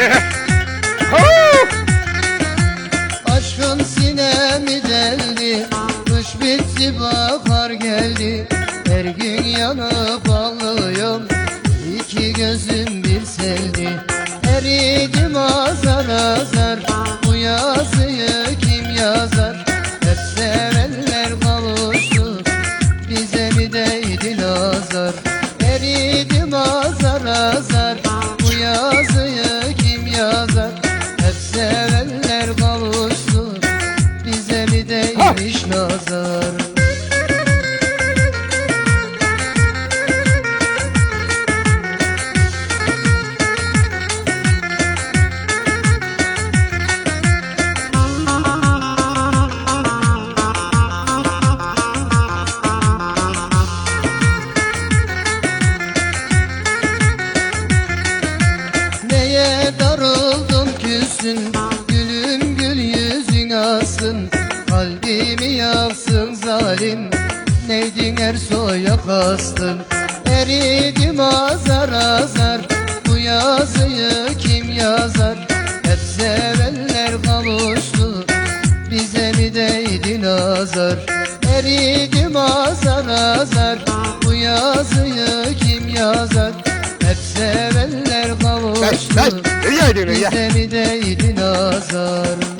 Aşkın sinemi deldi Kış bitti bahar geldi. Her gün yanıp ağlıyorum İki gözüm bir seldi Eridim azar azar Bu yazıyı kim yazar? Hep sevenler kavuştu Bize mi değdi nazar yüzün asın Kalbimi yaksın zalim. Neydin Ersoy'a kastın Eridim azar azar. Bu yazıyı kim yazar? Hep sevenler kavuştu Bize mi değdi nazar? Eridim azar azar Bu yazıyı kim yazar? Hep sevenler kavuştu? Bize mi değdi nazar